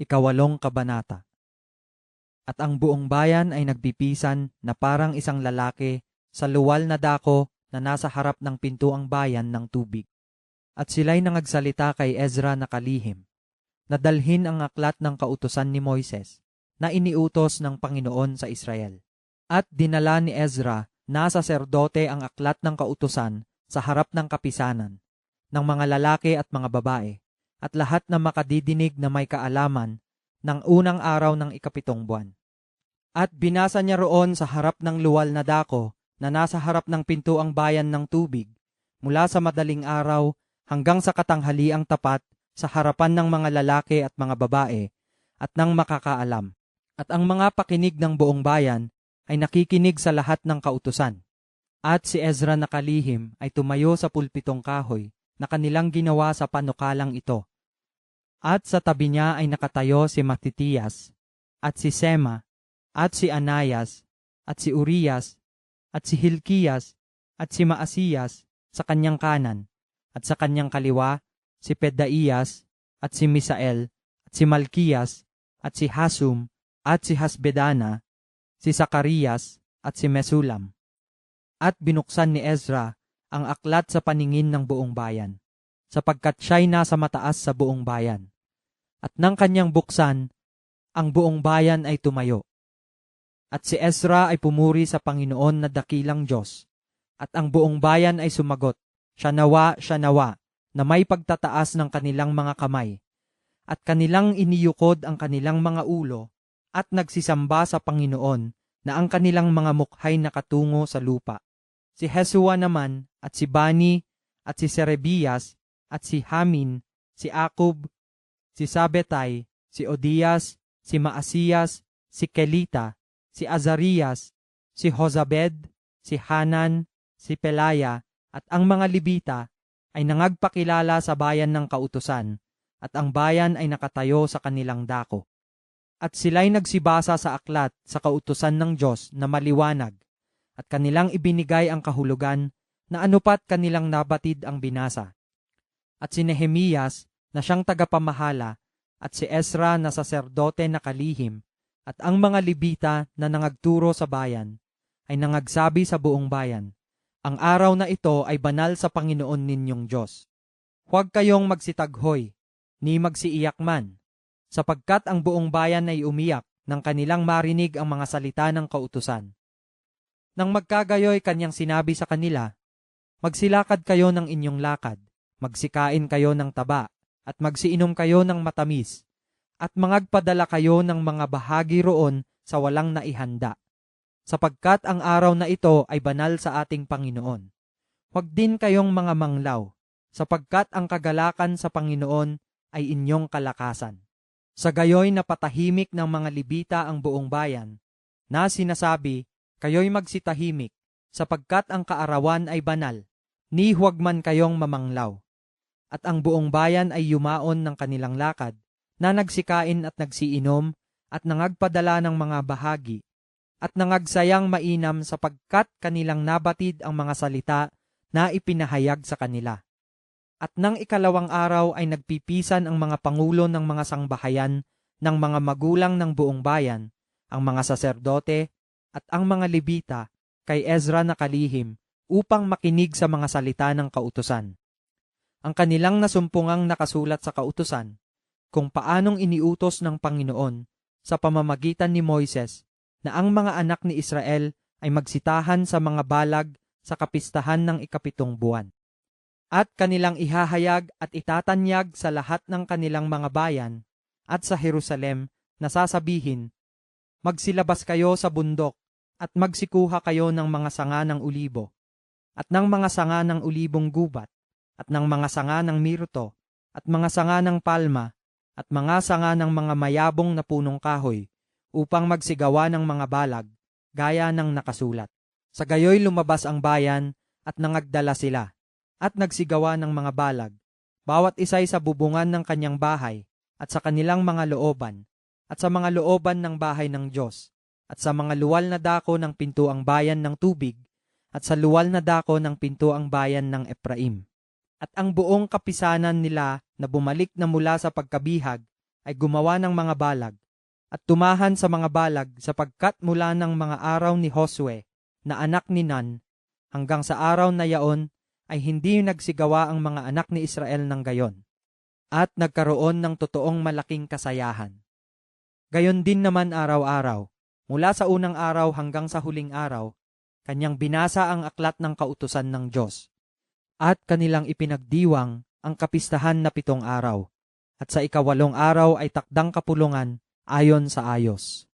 Ikawalong Kabanata At ang buong bayan ay nagpipisan na parang isang lalaki sa luwal na dako na nasa harap ng pintuang bayan ng tubig. At sila'y nangagsalita kay Ezra na kalihim, na dalhin ang aklat ng kautusan ni Moises na iniutos ng Panginoon sa Israel. At dinala ni Ezra na saserdote ang aklat ng kautusan sa harap ng kapisanan, ng mga lalaki at mga babae, at lahat na makadidinig na may kaalaman ng unang araw ng ikapitong buwan. At binasa niya roon sa harap ng luwal na dako na nasa harap ng pintuang bayan ng tubig, mula sa madaling araw hanggang sa katanghaliang tapat sa harapan ng mga lalaki at mga babae at ng makakaalam. At ang mga pakinig ng buong bayan ay nakikinig sa lahat ng kautusan. At si Ezra na kalihim ay tumayo sa pulpitong kahoy na kanilang ginawa sa panukalang ito. At sa tabi niya ay nakatayo si Matitiyas, at si Sema, at si Anayas, at si Urias, at si Hilkiyas, at si Maasiyas sa kanyang kanan, at sa kanyang kaliwa si Pedaiyas, at si Misael, at si Malkiyas, at si Hasum, at si Hasbedana, si Sakarias, at si Mesulam. At binuksan ni Ezra ang aklat sa paningin ng buong bayan, sapagkat siya'y nasa mataas sa buong bayan. At nang kanyang buksan, ang buong bayan ay tumayo. At si Ezra ay pumuri sa Panginoon na dakilang Diyos, at ang buong bayan ay sumagot, siya nawa, siya nawa, na may pagtataas ng kanilang mga kamay, at kanilang iniyukod ang kanilang mga ulo, at nagsisamba sa Panginoon na ang kanilang mga mukhay nakatungo sa lupa. Si Hesua naman, at si Bani, at si Serebias, at si Hamin, si Akub, si Sabetay, si Odias, si Maasiyas, si Kelita, si Azarias, si Hozabed, si Hanan, si Pelaya, at ang mga Libita ay nangagpakilala sa bayan ng kautusan, at ang bayan ay nakatayo sa kanilang dako. At sila'y nagsibasa sa aklat sa kautusan ng Diyos na maliwanag, at kanilang ibinigay ang kahulugan na anupat kanilang nabatid ang binasa. At si Nehemias na siyang tagapamahala, at si Ezra na saserdote na kalihim, at ang mga Libita na nangagturo sa bayan, ay nangagsabi sa buong bayan, ang araw na ito ay banal sa Panginoon ninyong Diyos. Huwag kayong magsitaghoy, ni magsiiyak man, sapagkat ang buong bayan ay umiyak nang kanilang marinig ang mga salita ng kautusan. Nang magkagayoy kanyang sinabi sa kanila, Magsilakad kayo ng inyong lakad, magsikain kayo ng taba, at magsiinom kayo ng matamis, at mangagpadala kayo ng mga bahagi roon sa walang naihanda sapagkat ang araw na ito ay banal sa ating Panginoon. Huwag din kayong mga manglaw, sapagkat ang kagalakan sa Panginoon ay inyong kalakasan. Sa gayoy na patahimik ng mga libita ang buong bayan, na sinasabi, kayo'y magsitahimik, sapagkat ang kaarawan ay banal, ni huwag man kayong mamanglaw. At ang buong bayan ay yumaon ng kanilang lakad, na nagsikain at nagsiinom, at nangagpadala ng mga bahagi, at nangagsayang mainam sapagkat kanilang nabatid ang mga salita na ipinahayag sa kanila. At nang ikalawang araw ay nagpipisan ang mga pangulo ng mga sangbahayan ng mga magulang ng buong bayan, ang mga saserdote at ang mga libita kay Ezra na kalihim upang makinig sa mga salita ng kautusan. Ang kanilang nasumpungang nakasulat sa kautusan kung paanong iniutos ng Panginoon sa pamamagitan ni Moises na ang mga anak ni Israel ay magsitahan sa mga balag sa kapistahan ng ikapitong buwan. At kanilang ihahayag at itatanyag sa lahat ng kanilang mga bayan at sa Jerusalem na sasabihin, Magsilabas kayo sa bundok at magsikuha kayo ng mga sanga ng ulibo, at ng mga sanga ng ulibong gubat, at ng mga sanga ng mirto, at mga sanga ng palma, at mga sanga ng mga mayabong na punong kahoy, upang magsigawa ng mga balag, gaya ng nakasulat. Sa gayoy lumabas ang bayan at nangagdala sila, at nagsigawa ng mga balag, bawat isay sa bubungan ng kanyang bahay, at sa kanilang mga looban, at sa mga looban ng bahay ng Diyos, at sa mga luwal na dako ng pintuang bayan ng tubig, at sa luwal na dako ng pintuang bayan ng Ephraim. At ang buong kapisanan nila na bumalik na mula sa pagkabihag ay gumawa ng mga balag at tumahan sa mga balag sapagkat mula ng mga araw ni Josue na anak ni Nan hanggang sa araw na yaon ay hindi nagsigawa ang mga anak ni Israel ng gayon at nagkaroon ng totoong malaking kasayahan. Gayon din naman araw-araw, mula sa unang araw hanggang sa huling araw, kanyang binasa ang aklat ng kautusan ng Diyos at kanilang ipinagdiwang ang kapistahan na pitong araw at sa ikawalong araw ay takdang kapulungan ayon sa ayos.